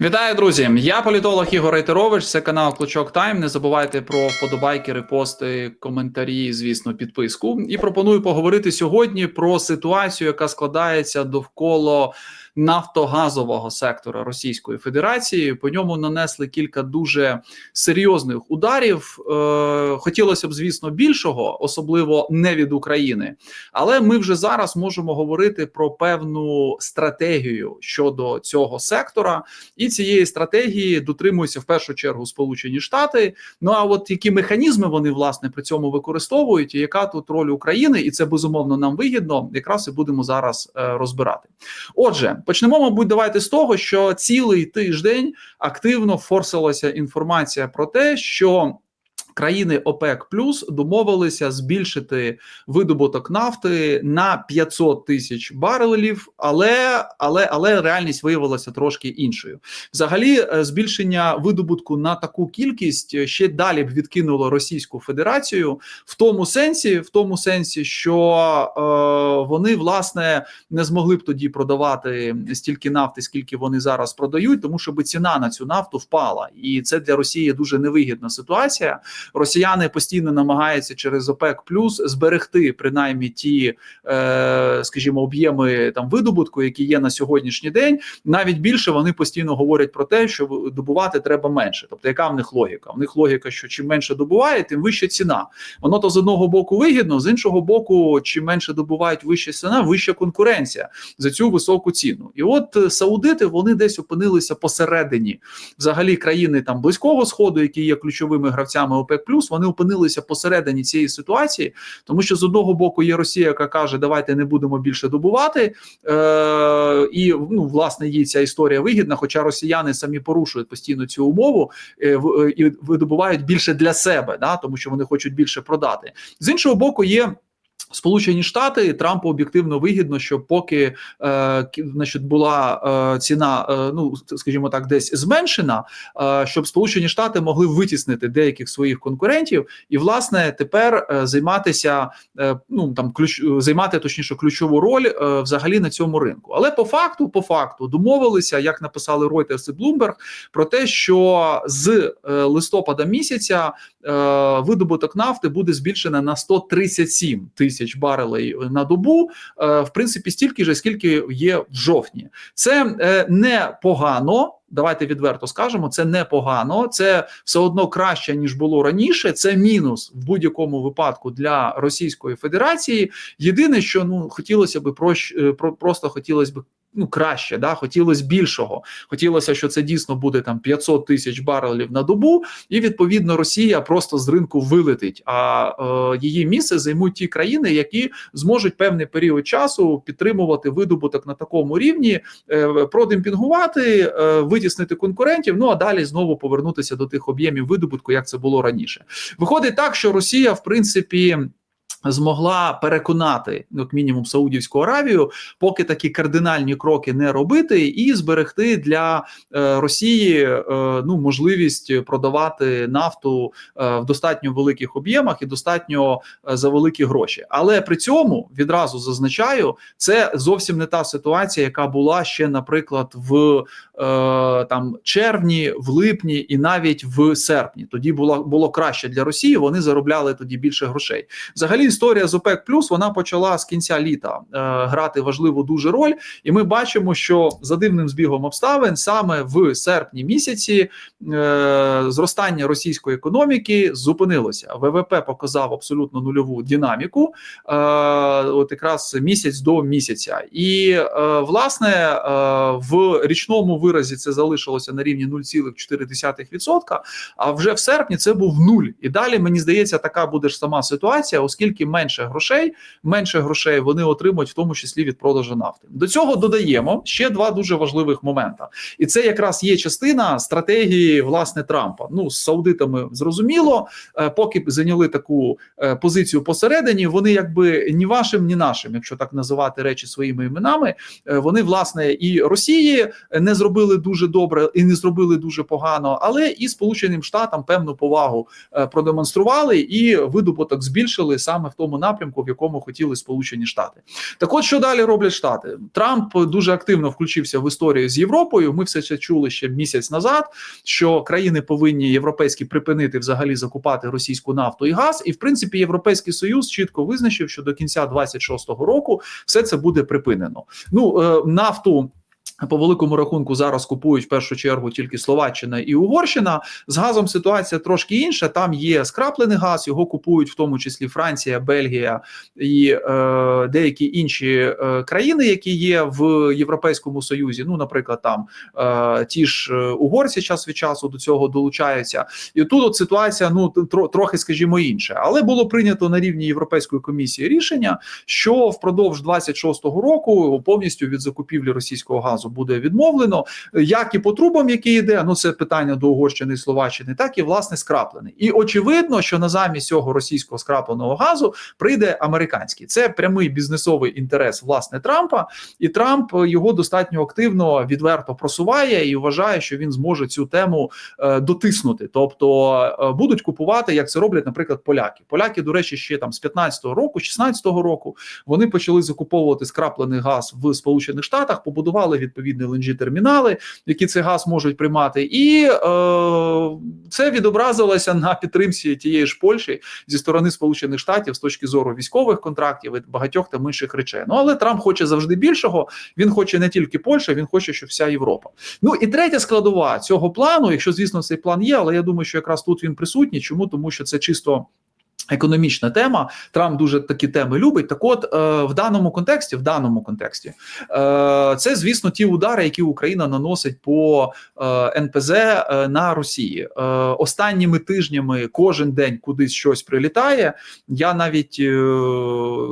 Вітаю, друзі! Я політолог Ігор Рейтерович. Це канал Клочок Тайм. Не забувайте про вподобайки, репости, коментарі, звісно, підписку. І пропоную поговорити сьогодні про ситуацію, яка складається довкола нафтогазового сектора Російської Федерації. По ньому нанесли кілька дуже серйозних ударів. Е, хотілося б, звісно, більшого, особливо не від України. Але ми вже зараз можемо говорити про певну стратегію щодо цього сектора. І цієї стратегії дотримуються в першу чергу Сполучені Штати. Ну а от які механізми вони власне при цьому використовують, і яка тут роль України, і це безумовно нам вигідно, якраз і будемо зараз е, розбирати. Отже, почнемо, мабуть, давайте з того, що цілий тиждень активно форсилася інформація про те, що країни ОПЕК Плюс домовилися збільшити видобуток нафти на 500 тисяч барелів, але але але реальність виявилася трошки іншою. Взагалі, е, збільшення видобутку на таку кількість ще далі б відкинуло Російську Федерацію в тому сенсі, в тому сенсі, що е, вони власне не змогли б тоді продавати стільки нафти, скільки вони зараз продають, тому що би ціна на цю нафту впала, і це для Росії дуже невигідна ситуація. Росіяни постійно намагаються через ОПЕК плюс зберегти принаймні ті, е, скажімо, об'єми там видобутку, які є на сьогоднішній день. Навіть більше вони постійно говорять про те, що добувати треба менше. Тобто, яка в них логіка? В них логіка, що чим менше добуває, тим вища ціна. Воно то з одного боку вигідно, з іншого боку, чим менше добувають вища ціна, вища конкуренція за цю високу ціну. І от е, саудити вони десь опинилися посередині взагалі країни там близького сходу, які є ключовими гравцями ОПЕК плюс вони опинилися посередині цієї ситуації, тому що з одного боку є Росія, яка каже, давайте не будемо більше добувати, е, і ну власне їй ця історія вигідна. Хоча росіяни самі порушують постійно цю умову е, в, і видобувають більше для себе, да тому що вони хочуть більше продати. З іншого боку, є. Сполучені Штати Трампу об'єктивно вигідно, що поки е, значить, була е, ціна, е, ну скажімо так, десь зменшена, е, щоб Сполучені Штати могли витіснити деяких своїх конкурентів, і власне тепер е, займатися е, ну там ключ займати точніше ключову роль е, взагалі на цьому ринку. Але по факту, по факту, домовилися, як написали Reuters і Bloomberg, про те, що з е, листопада місяця е, видобуток нафти буде збільшено на 137 тисяч тисяч барелей на добу, е, в принципі, стільки ж, скільки є в жовтні. Це непогано. Давайте відверто скажемо, це непогано, це все одно краще ніж було раніше. Це мінус в будь-якому випадку для Російської Федерації. Єдине, що ну хотілося би про, е, просто хотілося б ну краще, да хотілося більшого. Хотілося, що це дійсно буде там 500 тисяч барелів на добу, і відповідно Росія просто з ринку вилетить. А е, її місце займуть ті країни, які зможуть певний період часу підтримувати видобуток на такому рівні, е, продемпінгувати, е, витіснити конкурентів. Ну а далі знову повернутися до тих об'ємів видобутку, як це було раніше. Виходить так, що Росія, в принципі. Змогла переконати як мінімум Саудівську Аравію, поки такі кардинальні кроки не робити, і зберегти для е, Росії е, ну можливість продавати нафту е, в достатньо великих об'ємах і достатньо е, за великі гроші. Але при цьому відразу зазначаю, це зовсім не та ситуація, яка була ще, наприклад, в е, там червні, в липні і навіть в серпні. Тоді було було краще для Росії. Вони заробляли тоді більше грошей. Взагалі історія з ОПЕК Плюс вона почала з кінця літа е, грати важливу дуже роль, і ми бачимо, що за дивним збігом обставин саме в серпні місяці е, зростання російської економіки зупинилося. ВВП показав абсолютно нульову динаміку, е, от якраз місяць до місяця, і е, власне е, в річному виразі це залишилося на рівні 0,4%, А вже в серпні це був нуль. І далі мені здається, така буде ж сама ситуація, оскільки менше грошей, менше грошей вони отримують, в тому числі від продажу нафти. До цього додаємо ще два дуже важливих моменти, і це якраз є частина стратегії власне Трампа. Ну з саудитами зрозуміло, е, поки зайняли таку е, позицію посередині, вони якби ні вашим, ні нашим, якщо так називати речі своїми іменами, е, вони власне і Росії не зробили дуже добре і не зробили дуже погано, але і Сполученим Штатам певну повагу продемонстрували і видобуток збільшили саме саме в тому напрямку, в якому хотіли Сполучені Штати. Так, от що далі роблять Штати? Трамп дуже активно включився в історію з Європою. Ми все це чули ще місяць назад. Що країни повинні європейські припинити взагалі закупати російську нафту і газ, і в принципі європейський союз чітко визначив, що до кінця 26-го року все це буде припинено. Ну е, нафту. По великому рахунку зараз купують в першу чергу тільки Словаччина і Угорщина. З газом ситуація трошки інша. Там є скраплений газ, його купують в тому числі Франція, Бельгія і е, деякі інші е, країни, які є в Європейському Союзі. Ну, наприклад, там е, ті ж е, угорці час від часу до цього долучаються. І тут от ситуація ну тро, трохи, скажімо, інша. Але було прийнято на рівні Європейської комісії рішення, що впродовж 26-го року повністю від закупівлі російського газу буде відмовлено, як і по трубам, які йде. Ну це питання до Угорщини і Словаччини, так і власне скраплений. І очевидно, що на замість цього російського скрапленого газу прийде американський. Це прямий бізнесовий інтерес власне Трампа, і Трамп його достатньо активно відверто просуває і вважає, що він зможе цю тему е, дотиснути. Тобто е, будуть купувати, як це роблять, наприклад, поляки. Поляки, до речі, ще там з 15-го року, 16-го року вони почали закуповувати скраплений газ в Сполучених Штатах, побудували відповідні lng термінали, які цей газ можуть приймати, і е, це відобразилося на підтримці тієї ж Польщі зі сторони Сполучених Штатів з точки зору військових контрактів і багатьох там інших речей. Ну але Трамп хоче завжди більшого. Він хоче не тільки Польща, він хоче, щоб вся Європа. Ну і третя складова цього плану, якщо звісно цей план є, але я думаю, що якраз тут він присутній. Чому тому, що це чисто. Економічна тема Трамп дуже такі теми любить. Так, от е, в даному контексті, в даному контексті, е, це звісно ті удари, які Україна наносить по е, НПЗ е, на Росії е, останніми тижнями. Кожен день кудись щось прилітає. Я навіть, е,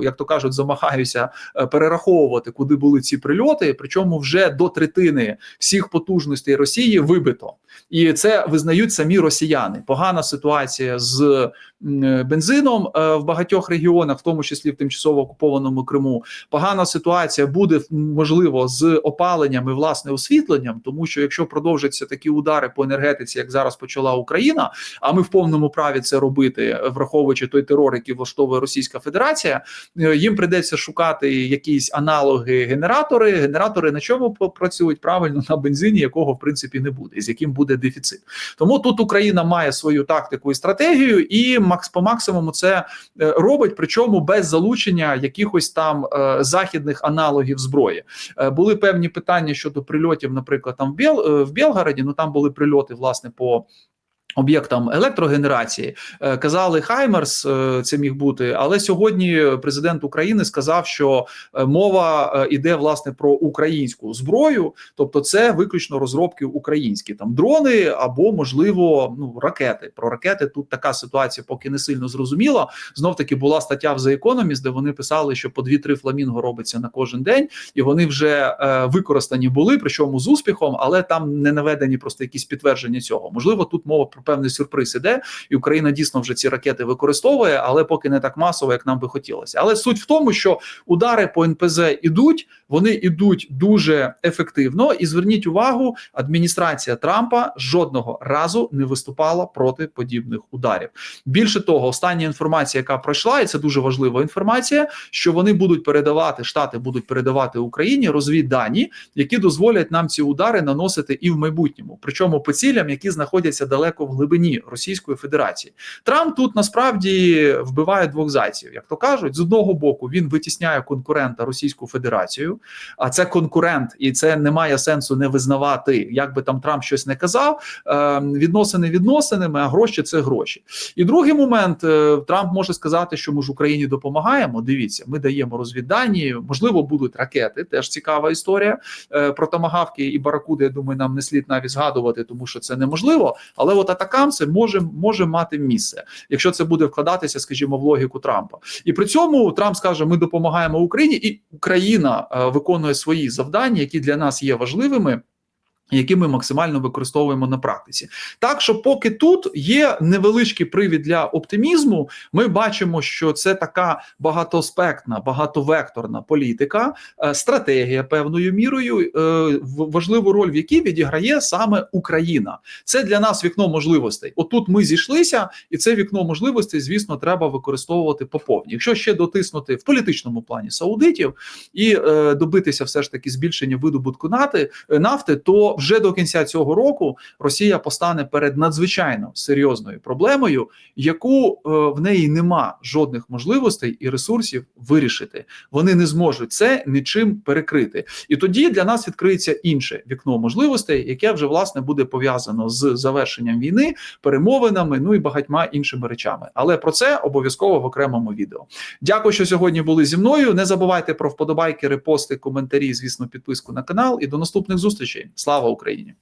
як то кажуть, замахаюся е, перераховувати, куди були ці прильоти. Причому вже до третини всіх потужностей Росії вибито, і це визнають самі росіяни. Погана ситуація з бензином е, в багатьох регіонах, в тому числі в тимчасово окупованому Криму. Погана ситуація буде можливо з опаленням і власне освітленням, тому що якщо продовжаться такі удари по енергетиці, як зараз почала Україна, а ми в повному праві це робити, враховуючи той терор, який влаштовує Російська Федерація, е, їм придеться шукати якісь аналоги генератори. Генератори на чому працюють правильно на бензині, якого в принципі не буде, з яким буде дефіцит. Тому тут Україна має свою тактику і стратегію і макс по максимуму це е, робить, причому без залучення якихось там е, західних аналогів зброї. Е, були певні питання щодо прильотів, наприклад, там в Бел в Білгороді. Ну там були прильоти власне по. Об'єктам електрогенерації казали Хаймерс, це міг бути, але сьогодні президент України сказав, що мова йде власне про українську зброю, тобто це виключно розробки українські там дрони або можливо ну ракети. Про ракети тут така ситуація, поки не сильно зрозуміла. Знов таки була стаття в The Economist, де вони писали, що по 2-3 фламінго робиться на кожен день, і вони вже е, використані були, причому з успіхом, але там не наведені просто якісь підтвердження цього. Можливо, тут мова про певний сюрприз іде, і Україна дійсно вже ці ракети використовує, але поки не так масово, як нам би хотілося. Але суть в тому, що удари по НПЗ ідуть, вони ідуть дуже ефективно. І зверніть увагу, адміністрація Трампа жодного разу не виступала проти подібних ударів. Більше того, остання інформація, яка пройшла, і це дуже важлива інформація, що вони будуть передавати штати, будуть передавати Україні розвіддані, які дозволять нам ці удари наносити і в майбутньому, причому по цілям, які знаходяться далеко в глибині Російської Федерації. Трамп тут насправді вбиває двох зайців, як то кажуть, з одного боку він витісняє конкурента Російську Федерацію, а це конкурент, і це не має сенсу не визнавати, як би там Трамп щось не казав. Відносини відносинами, а гроші це гроші. І другий момент е, Трамп може сказати, що ми ж Україні допомагаємо. Дивіться, ми даємо розвіддані, можливо, будуть ракети. Теж цікава історія е, про томагавки і баракуди. Я думаю, нам не слід навіть згадувати, тому що це неможливо. Але от атакамси може може мати місце, якщо це буде вкладатися, скажімо, в логіку Трампа. І при цьому Трамп скаже: Ми допомагаємо Україні, і Україна е, виконує свої завдання, які для нас є важливими. Які ми максимально використовуємо на практиці, так що поки тут є невеличкий привід для оптимізму, ми бачимо, що це така багатоаспектна, багатовекторна політика, е, стратегія певною мірою, е, важливу роль в якій відіграє саме Україна. Це для нас вікно можливостей. Отут ми зійшлися, і це вікно можливостей, звісно, треба використовувати по повній. Якщо ще дотиснути в політичному плані саудитів і е, добитися все ж таки збільшення видобутку нафти, то вже до кінця цього року Росія постане перед надзвичайно серйозною проблемою, яку е, в неї нема жодних можливостей і ресурсів вирішити. Вони не зможуть це нічим перекрити. І тоді для нас відкриється інше вікно можливостей, яке вже власне буде пов'язано з завершенням війни, перемовинами, ну і багатьма іншими речами. Але про це обов'язково в окремому відео. Дякую, що сьогодні були зі мною. Не забувайте про вподобайки, репости, коментарі, звісно, підписку на канал. І до наступних зустрічей. Слава Україні!